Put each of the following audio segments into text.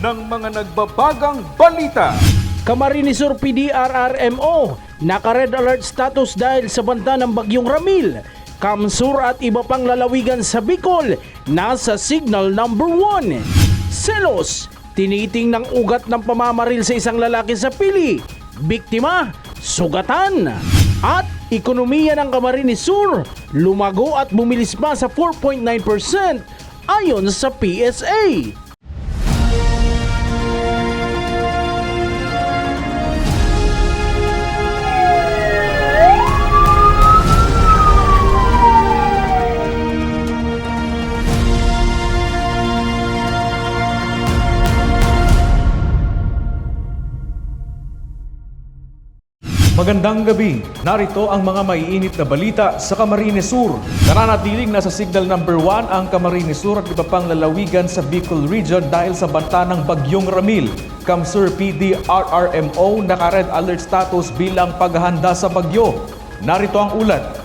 ng mga nagbabagang balita. Camarinesur PDRRMO, naka-red alert status dahil sa banta ng Bagyong Ramil. Kamsur at iba pang lalawigan sa Bicol, nasa signal number 1. Selos, tiniting ng ugat ng pamamaril sa isang lalaki sa pili. Biktima, sugatan. At ekonomiya ng Camarinesur, lumago at bumilis pa sa 4.9% ayon sa PSA. Magandang gabi. Narito ang mga maiinit na balita sa Camarines Sur. Nananatiling nasa signal number 1 ang Camarines Sur at iba pang lalawigan sa Bicol Region dahil sa banta ng Bagyong Ramil. Kamsur PD RRMO naka-red alert status bilang paghahanda sa bagyo. Narito ang ulat.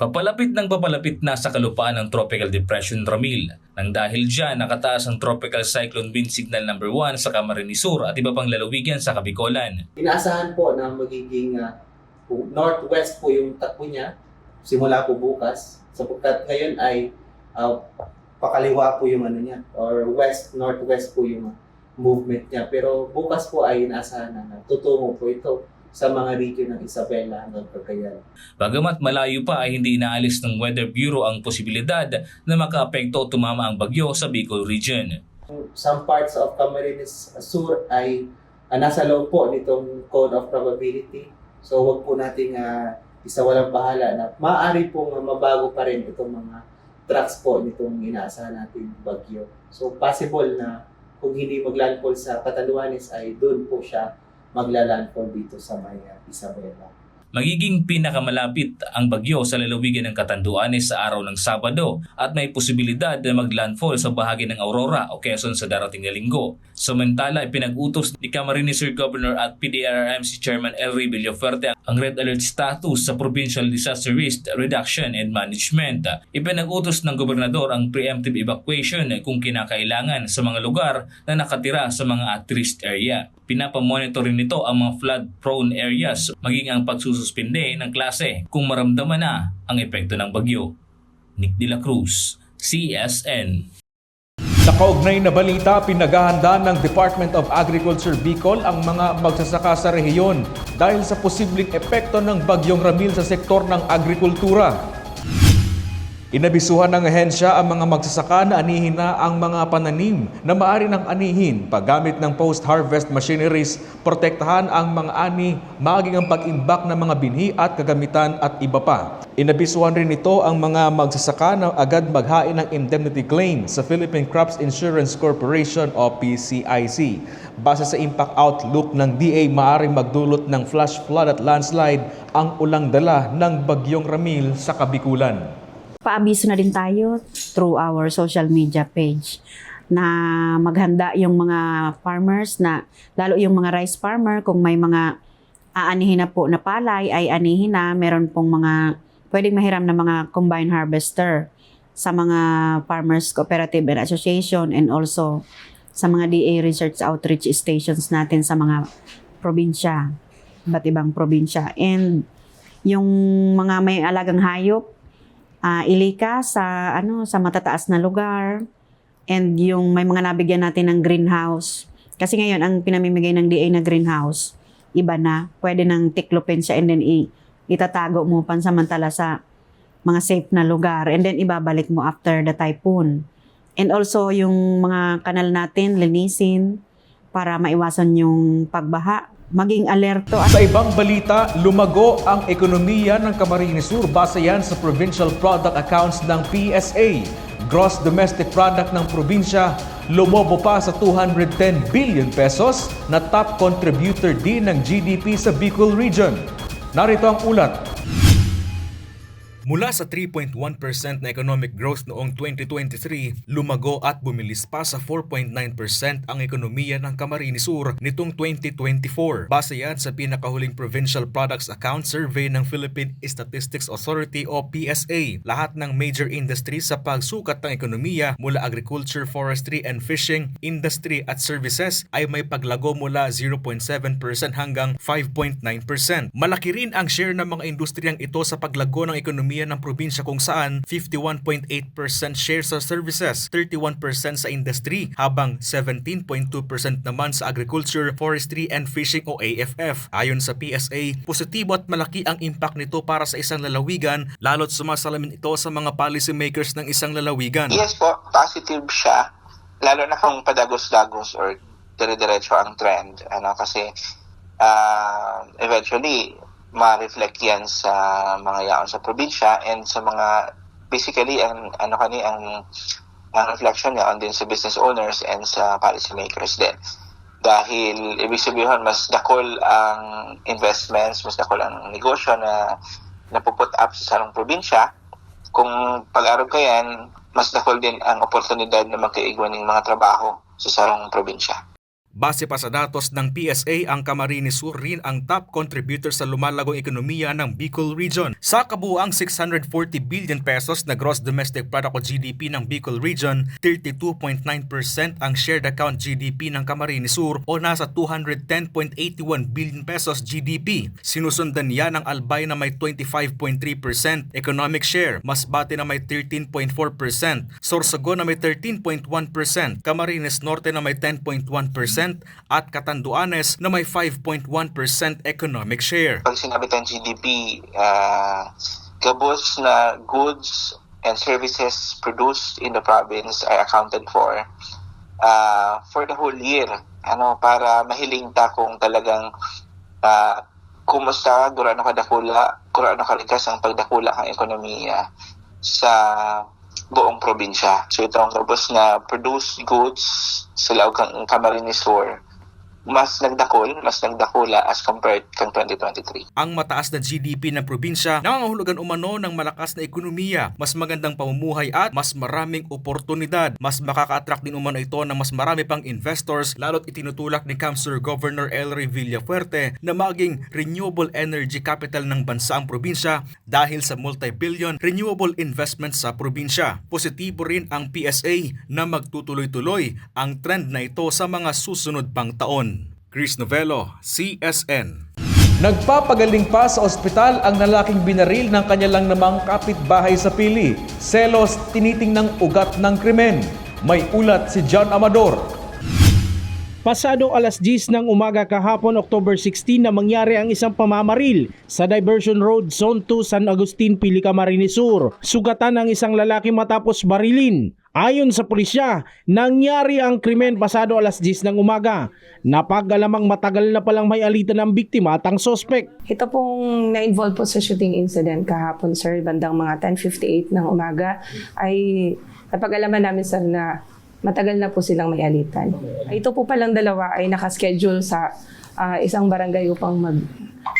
Papalapit ng papalapit na sa kalupaan ng Tropical Depression Ramil. Nang dahil dyan, nakataas ang Tropical Cyclone Wind Signal number 1 sa Camarines Sur at iba pang lalawigan sa Kabikolan. Inaasahan po na magiging ah, po- northwest po yung takbo niya simula po bukas sapagkat ngayon ay ah, pakaliwa po yung ano niya or west northwest po yung movement niya pero bukas po ay inaasahan na, na tutungo po ito sa mga region ng Isabela hanggang Cagayan. Bagamat malayo pa ay hindi inaalis ng Weather Bureau ang posibilidad na makaapekto o tumama ang bagyo sa Bicol Region. Some parts of Camarines Sur ay ah, nasa loob po nitong code of probability. So wag po nating uh, isa walang bahala na maaari pong ah, mabago pa rin itong mga tracks po nitong inaasahan natin bagyo. So possible na kung hindi maglandfall sa Catanduanes ay doon po siya maglalandfall dito sa may Isabela. Magiging pinakamalapit ang bagyo sa lalawigan ng Catanduanes sa araw ng Sabado at may posibilidad na maglandfall sa bahagi ng Aurora o Quezon sa darating na linggo. Samantala, ipinag-utos ni Camarines Sur Governor at PDRRMC Chairman Elry Villaferte ang red alert status sa Provincial Disaster Risk Reduction and Management. Ipinag-utos ng gobernador ang preemptive evacuation kung kinakailangan sa mga lugar na nakatira sa mga at-risk area. Pinapamonitor rin nito ang mga flood-prone areas maging ang pagsususpinde ng klase kung maramdaman na ang epekto ng bagyo. Nick De La Cruz, CSN. Sa kaugnay na balita, pinaghahanda ng Department of Agriculture Bicol ang mga magsasaka sa rehiyon dahil sa posibleng epekto ng Bagyong Ramil sa sektor ng agrikultura. Inabisuhan ng ahensya ang mga magsasaka na anihin na ang mga pananim na maaari ng anihin paggamit ng post-harvest machineries, protektahan ang mga ani, maging ang pag-imbak ng mga binhi at kagamitan at iba pa. Inabisuhan rin ito ang mga magsasaka na agad maghain ng indemnity claim sa Philippine Crops Insurance Corporation o PCIC. Base sa impact outlook ng DA, maaaring magdulot ng flash flood at landslide ang ulang dala ng Bagyong Ramil sa Kabikulan. Paabiso na din tayo through our social media page na maghanda yung mga farmers na lalo yung mga rice farmer kung may mga aanihin na po na palay ay anihin na meron pong mga pwedeng mahiram na mga combine harvester sa mga farmers cooperative and association and also sa mga DA research outreach stations natin sa mga probinsya, iba't ibang probinsya. And yung mga may alagang hayop, ah, ilika sa ano sa matataas na lugar and yung may mga nabigyan natin ng greenhouse. Kasi ngayon ang pinamimigay ng DA na greenhouse iba na. Pwede nang tiklopin siya and then i itatago mo pansamantala sa mga safe na lugar and then ibabalik mo after the typhoon. And also yung mga kanal natin linisin para maiwasan yung pagbaha maging alerto Sa ibang balita, lumago ang ekonomiya ng Camarines Sur base yan sa Provincial Product Accounts ng PSA. Gross Domestic Product ng probinsya lumobo pa sa 210 billion pesos na top contributor din ng GDP sa Bicol Region. Narito ang ulat. Mula sa 3.1% na economic growth noong 2023, lumago at bumilis pa sa 4.9% ang ekonomiya ng Camarines Sur nitong 2024. Base yan sa pinakahuling Provincial Products Account Survey ng Philippine Statistics Authority o PSA. Lahat ng major industries sa pagsukat ng ekonomiya mula agriculture, forestry and fishing, industry at services ay may paglago mula 0.7% hanggang 5.9%. Malaki rin ang share ng mga industriyang ito sa paglago ng ekonomiya ng probinsya kung saan 51.8% share sa services, 31% sa industry, habang 17.2% naman sa agriculture, forestry and fishing o AFF. Ayon sa PSA, positibo at malaki ang impact nito para sa isang lalawigan lalo't sumasalamin ito sa mga policy makers ng isang lalawigan. Yes po, positive siya. Lalo na kung padagos-dagos or dire-diretso ang trend. Ano, kasi uh, eventually, ma-reflect yan sa mga yaon sa probinsya and sa mga basically ang ano kani ang ang reflection niya din sa business owners and sa policy makers din dahil ibig sabihin mas dakol ang investments mas dakol ang negosyo na napuput up sa sarong probinsya kung pag-araw ka yan, mas dakol din ang oportunidad na magkaigwan ng mga trabaho sa sarong probinsya. Base pa sa datos ng PSA, ang Camarines Sur rin ang top contributor sa lumalagong ekonomiya ng Bicol Region. Sa kabuuang 640 billion pesos na gross domestic product o GDP ng Bicol Region, 32.9% ang shared account GDP ng Camarines Sur o nasa 210.81 billion pesos GDP. Sinusundan yan ng Albay na may 25.3% economic share, Masbate na may 13.4%, Sorsogon na may 13.1%, Camarines Norte na may 10.1%, at Catanduanes na may 5.1% economic share. Pag sinabi tayong GDP, uh, gabos na goods and services produced in the province are accounted for uh, for the whole year. Ano, para mahiling ta kung talagang uh, kumusta, durano kadakula, kurano kalikas ang pagdakula ng ekonomiya sa buong probinsya. So itong gabos na produced goods sa laog kang Camarines Sur, mas nagdakol, mas nagdakula as compared kang 2023. Ang mataas na GDP ng probinsya nangangahulugan umano ng malakas na ekonomiya, mas magandang pamumuhay at mas maraming oportunidad. Mas makaka-attract din umano ito ng mas marami pang investors lalo't itinutulak ni Councilor Governor Elry Villafuerte na maging renewable energy capital ng bansa ang probinsya dahil sa multi-billion renewable investments sa probinsya. Positibo rin ang PSA na magtutuloy-tuloy ang trend na ito sa mga susunod pang taon. Chris Novello, CSN. Nagpapagaling pa sa ospital ang lalaking binaril ng kanyalang namang kapitbahay sa Pili. Selos tinitingnang ugat ng krimen. May ulat si John Amador. Pasado alas 10 ng umaga kahapon October 16 na mangyari ang isang pamamaril sa Diversion Road, Zone 2, San Agustin, Pili, Camarines Sur. Sugatan ang isang lalaki matapos barilin. Ayon sa pulisya, nangyari ang krimen pasado alas 10 ng umaga. Napag-alamang matagal na palang may alitan ng biktima at ang sospek. Ito pong na-involve po sa shooting incident kahapon, sir, bandang mga 10.58 ng umaga, ay napag-alaman namin, sir, na matagal na po silang may alitan. Ito po palang dalawa ay nakaschedule sa ah, isang barangay upang mag,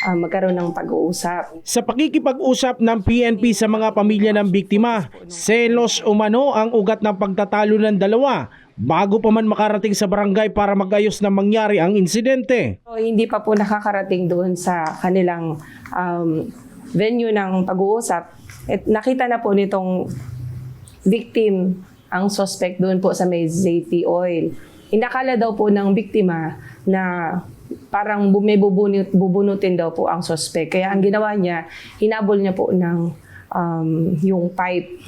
ah, magkaroon ng pag-uusap. Sa pakikipag-usap ng PNP sa mga pamilya ng biktima, selos umano ang ugat ng pagtatalo ng dalawa bago pa man makarating sa barangay para magayos na mangyari ang insidente. So, hindi pa po nakakarating doon sa kanilang um, venue ng pag-uusap. At nakita na po nitong victim ang suspect doon po sa may ziti oil. Inakala daw po ng biktima na parang may bubunot, bubunutin daw po ang suspect. Kaya ang ginawa niya, hinabol niya po ng um, yung pipe.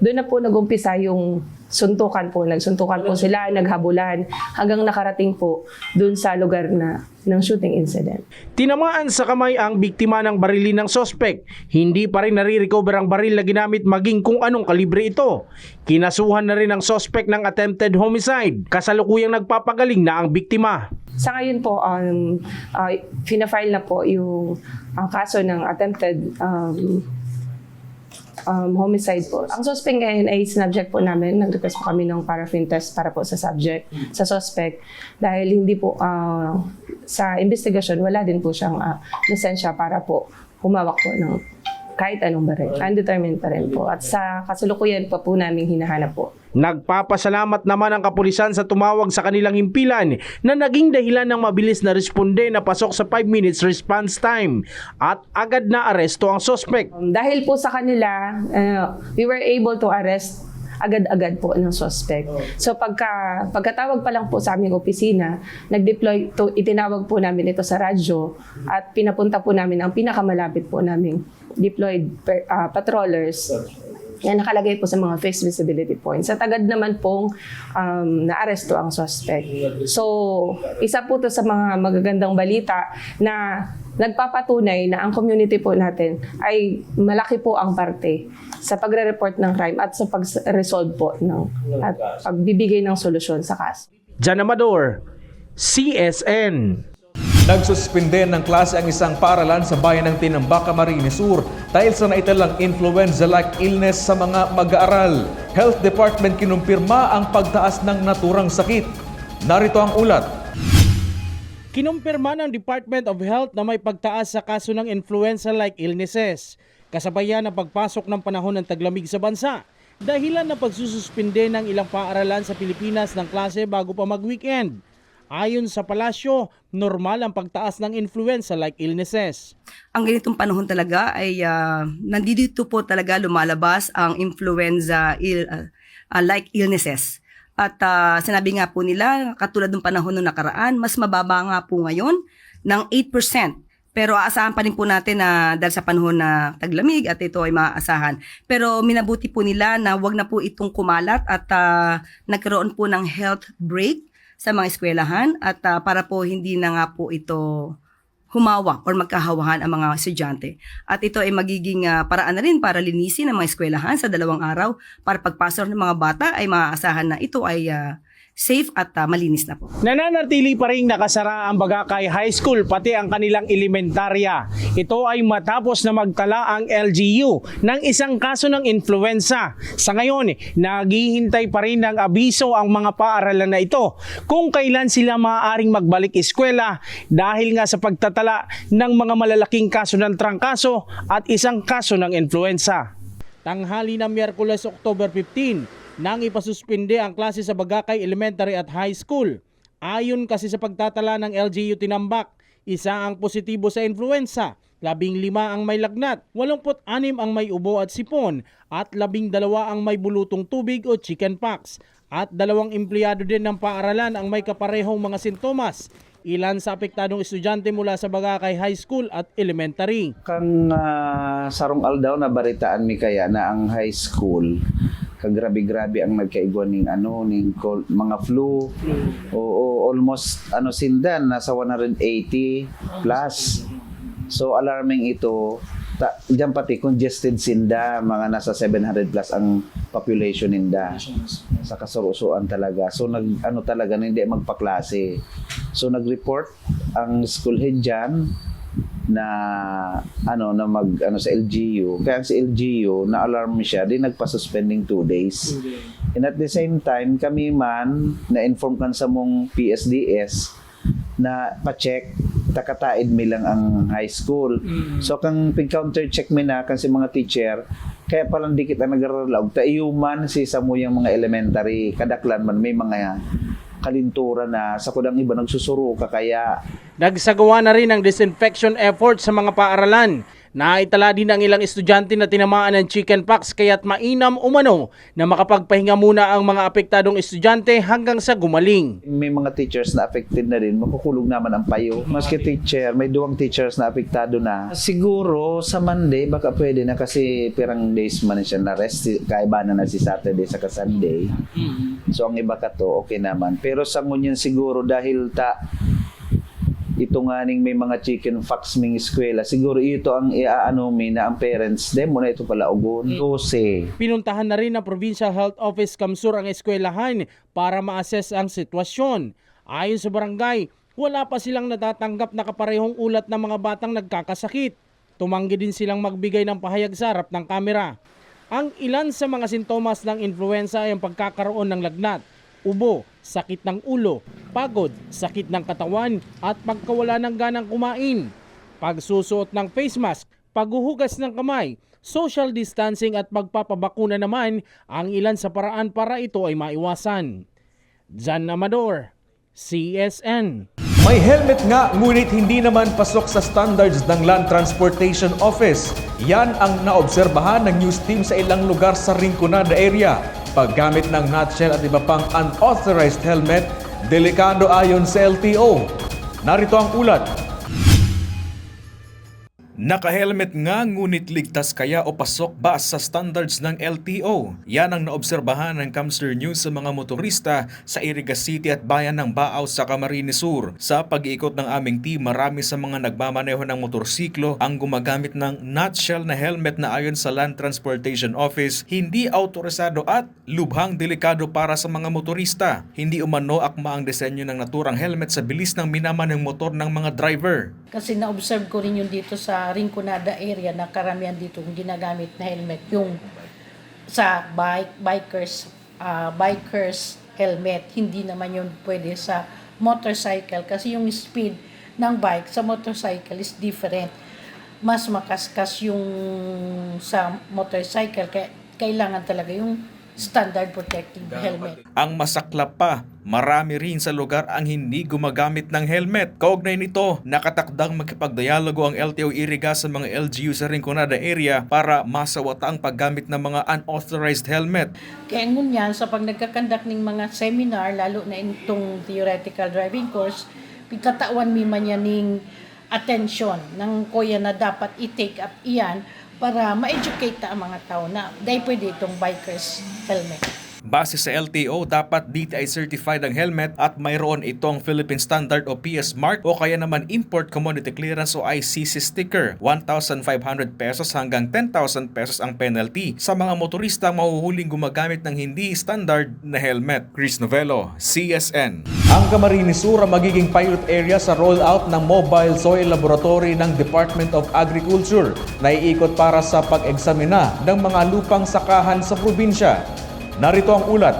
Doon na po nagumpisa yung suntukan po. Nagsuntukan po sila, naghabulan, hanggang nakarating po doon sa lugar na ng shooting incident. Tinamaan sa kamay ang biktima ng barilin ng sospek. Hindi pa rin nare-recover ang baril na ginamit maging kung anong kalibre ito. Kinasuhan na rin ang sospek ng attempted homicide. Kasalukuyang nagpapagaling na ang biktima. Sa ngayon po, um, uh, fina-file na po yung ang kaso ng attempted um, um, homicide po. Ang suspect ngayon ay sinubject po namin. Nag-request po kami ng paraffin test para po sa subject, sa suspect. Dahil hindi po, uh, sa investigation, wala din po siyang uh, lisensya para po humawak po ng kahit anong baril. Undetermined pa rin po. At sa kasalukuyan pa po namin hinahanap po. Nagpapasalamat naman ang kapulisan sa tumawag sa kanilang himpilan na naging dahilan ng mabilis na responde na pasok sa 5 minutes response time at agad na aresto ang suspect. Um, dahil po sa kanila, uh, we were able to arrest agad-agad po ng suspect. So pagka pagkatawag pa lang po sa aming opisina, nag-deploy to itinawag po namin ito sa radyo at pinapunta po namin ang pinakamalapit po naming deployed per, ah, patrollers yan nakalagay po sa mga face visibility points. At agad naman pong um, naaresto ang suspect. So, isa po to sa mga magagandang balita na nagpapatunay na ang community po natin ay malaki po ang parte sa pagre-report ng crime at sa pag-resolve po ng at pagbibigay ng solusyon sa kaso. Jan Amador, CSN. Nagsuspinde ng klase ang isang paaralan sa bayan ng Tinambaka, Camarines Sur dahil sa naitalang influenza-like illness sa mga mag-aaral. Health Department kinumpirma ang pagtaas ng naturang sakit. Narito ang ulat. Kinumpirma ng Department of Health na may pagtaas sa kaso ng influenza-like illnesses. Kasabayan ng pagpasok ng panahon ng taglamig sa bansa. Dahilan ng pagsususpinde ng ilang paaralan sa Pilipinas ng klase bago pa mag-weekend. Ayon sa palasyo, normal ang pagtaas ng influenza-like illnesses. ang ganitong panahon talaga ay ah, nandito po talaga lumalabas ang influenza ill, ah, ah, like illnesses. At ah, sinabi nga po nila, katulad ng panahon ng nakaraan, mas mababa nga po ngayon ng 8%. Pero aasahan pa rin po natin na dahil sa panahon na taglamig at ito ay maaasahan. Pero minabuti po nila na wag na po itong kumalat at ah, nagkaroon po ng health break sa mga eskwelahan at ah, para po hindi na nga po ito humawa or magkahawahan ang mga estudyante. At ito ay magiging ah, paraan na rin para linisin ang mga eskwelahan sa dalawang araw para pagpasok ng mga bata ay maaasahan na ito ay ah, safe at ah, malinis na po. Nananatili pa rin nakasara ang Bagakay High School pati ang kanilang elementarya. Ito ay matapos na magtala ang LGU ng isang kaso ng influenza. Sa ngayon, naghihintay pa rin ng abiso ang mga paaralan na ito kung kailan sila maaaring magbalik eskwela dahil nga sa pagtatala ng mga malalaking kaso ng trangkaso at isang kaso ng influenza. Tanghali ng Miyerkules, October 15, nang ipasuspinde ang klase sa Bagakay Elementary at High School. Ayon kasi sa pagtatala ng LGU Tinambak, isa ang positibo sa influenza, labing lima ang may lagnat, walumput anim ang may ubo at sipon, at labing dalawa ang may bulutong tubig o chickenpox. At dalawang empleyado din ng paaralan ang may kaparehong mga sintomas. Ilan sa apektadong estudyante mula sa Bagakay High School at Elementary. kang ah, sarong aldaw na baritaan mi kaya na ang high school kagrabe-grabe ang nagkaigwan ning ano ning col- mga flu. Oo almost ano sindan nasa 180 plus. So alarming ito. Ta, diyan pati congested sinda mga nasa 700 plus ang population ninda. Sa kasurusuan talaga. So nag ano talaga hindi magpaklase. So nag-report ang school head dyan na ano na mag ano sa LGU kaya si LGU na alarm siya di nagpa-suspending two days. And at the same time kami man na inform kan sa mong PSDS na pa-check takataid mi lang ang high school. So kang pig-counter check mi na kan si mga teacher kaya palang di kita nagaralaog ta iyuman si sa mo yung mga elementary. Kadaklan man may mga kalintura na sa kudang iba nagsusuro ka kaya Nagsagawa na rin ng disinfection effort sa mga paaralan. Naitala din ang ilang estudyante na tinamaan ng chickenpox kaya't mainam umano na makapagpahinga muna ang mga apektadong estudyante hanggang sa gumaling. may mga teachers na affected na rin, makukulog naman ang payo. Maski teacher, may duwang teachers na apektado na. Siguro sa Monday, baka pwede na kasi pirang days man siya na rest, kaiba na na si Saturday sa Sunday. So ang iba ka to, okay naman. Pero sa ngunyan siguro dahil ta ito nga ning may mga chicken fox ming eskwela, siguro ito ang iaano mi na ang parents, demo na ito pala ugon. 12. Pinuntahan na rin ng Provincial Health Office Kamsur ang eskwelahan para ma-assess ang sitwasyon. Ayon sa barangay, wala pa silang natatanggap na kaparehong ulat ng mga batang nagkakasakit. Tumanggi din silang magbigay ng pahayag sa harap ng kamera. Ang ilan sa mga sintomas ng influenza ay ang pagkakaroon ng lagnat, ubo, sakit ng ulo, pagod, sakit ng katawan at pagkawala ng ganang kumain. Pagsusuot ng face mask, paghuhugas ng kamay, social distancing at pagpapabakuna naman ang ilan sa paraan para ito ay maiwasan. Jan Amador, CSN. May helmet nga ngunit hindi naman pasok sa standards ng Land Transportation Office. Yan ang naobserbahan ng news team sa ilang lugar sa Rinconada area. Paggamit ng nutshell at iba pang unauthorized helmet, delikado ayon sa LTO. Narito ang ulat. Naka-helmet nga ngunit ligtas kaya o pasok ba sa standards ng LTO? Yan ang naobserbahan ng Camster News sa mga motorista sa Iriga City at bayan ng Baaw sa Camarines Sur. Sa pag-iikot ng aming team, marami sa mga nagmamaneho ng motorsiklo ang gumagamit ng nutshell na helmet na ayon sa Land Transportation Office, hindi autorisado at lubhang delikado para sa mga motorista. Hindi umano akma ang disenyo ng naturang helmet sa bilis ng minamaneng motor ng mga driver. Kasi na-observe ko rin yun dito sa Rinconada area na karamihan dito ginagamit na helmet. Yung sa bike, bikers, ah, bikers helmet. Hindi naman yun pwede sa motorcycle kasi yung speed ng bike sa motorcycle is different. Mas makaskas yung sa motorcycle kaya kailangan talaga yung standard protective helmet. Ang masaklap pa, marami rin sa lugar ang hindi gumagamit ng helmet. Kaugnay nito, nakatakdang makipagdialogo ang LTO Iriga sa mga LGU sa Rinconada area para masawata ang paggamit ng mga unauthorized helmet. Kaya ngunyan, sa pag nagkakandak ng mga seminar, lalo na itong theoretical driving course, pagkatawan mi man yan ning attention ng kuya na dapat i-take up iyan para ma-educate ang mga tao na dahil pwede itong bikers helmet. Base sa LTO, dapat DTI certified ang helmet at mayroon itong Philippine Standard o PS Mark o kaya naman Import Commodity Clearance o ICC sticker. 1,500 pesos hanggang 10,000 pesos ang penalty sa mga motorista mahuhuling gumagamit ng hindi standard na helmet. Chris Novello, CSN. Ang Camarines magiging pilot area sa rollout ng Mobile Soil Laboratory ng Department of Agriculture na iikot para sa pag-eksamina ng mga lupang sakahan sa probinsya. Narito ang ulat.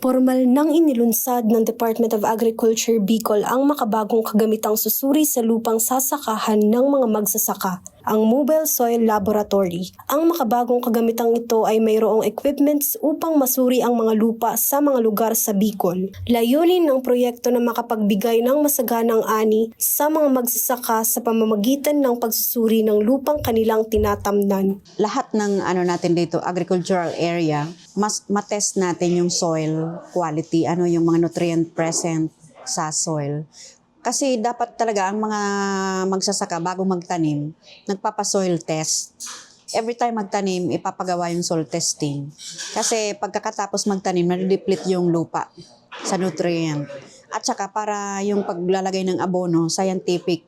Formal nang inilunsad ng Department of Agriculture Bicol ang makabagong kagamitang susuri sa lupang sasakahan ng mga magsasaka, ang Mobile Soil Laboratory. Ang makabagong kagamitang ito ay mayroong equipments upang masuri ang mga lupa sa mga lugar sa Bicol. Layunin ng proyekto na makapagbigay ng masaganang ani sa mga magsasaka sa pamamagitan ng pagsusuri ng lupang kanilang tinatamnan. lahat ng ano natin dito, agricultural area, mas matest natin yung soil quality, ano yung mga nutrient present sa soil. Kasi dapat talaga ang mga magsasaka bago magtanim, nagpapa-soil test. Every time magtanim, ipapagawa yung soil testing. Kasi pagkakatapos magtanim, nadideplete yung lupa sa nutrient. At saka para yung paglalagay ng abono, scientific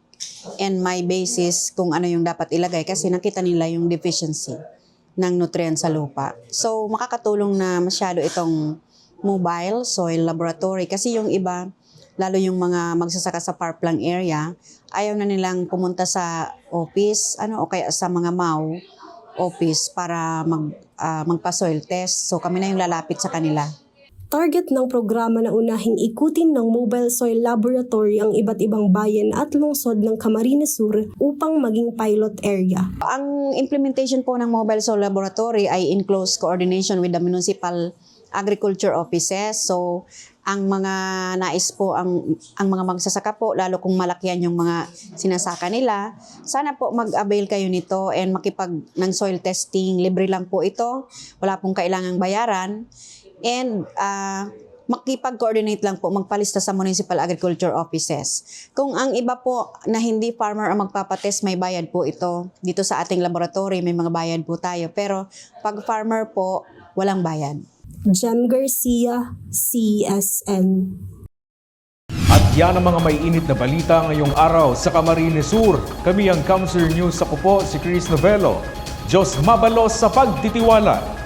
and my basis kung ano yung dapat ilagay kasi nakita nila yung deficiency ng nutrient sa lupa. So, makakatulong na masyado itong mobile soil laboratory kasi yung iba, lalo yung mga magsasaka sa parplang area, ayaw na nilang pumunta sa office, ano, o kaya sa mga MAU office para mag, ah, magpa-soil test. So, kami na yung lalapit sa kanila. Target ng programa na unahing ikutin ng Mobile Soil Laboratory ang iba't ibang bayan at lungsod ng Camarines Sur upang maging pilot area. Ang implementation po ng Mobile Soil Laboratory ay in close coordination with the municipal agriculture offices. So, ang mga nais po, ang, ang mga magsasaka po, lalo kung malakihan yung mga sinasaka nila, sana po mag-avail kayo nito and makipag ng soil testing. Libre lang po ito. Wala pong kailangang bayaran. And ah, makipag-coordinate lang po, magpalista sa municipal agriculture offices. Kung ang iba po na hindi farmer ang magpapatest, may bayad po ito. Dito sa ating laboratory, may mga bayad po tayo. Pero pag farmer po, walang bayad. Jan Garcia, CSN. At yan ang mga may init na balita ngayong araw sa Camarines Sur. Kami ang Camser News sa kupo, si Chris Novello. Diyos mabalos sa pagtitiwala.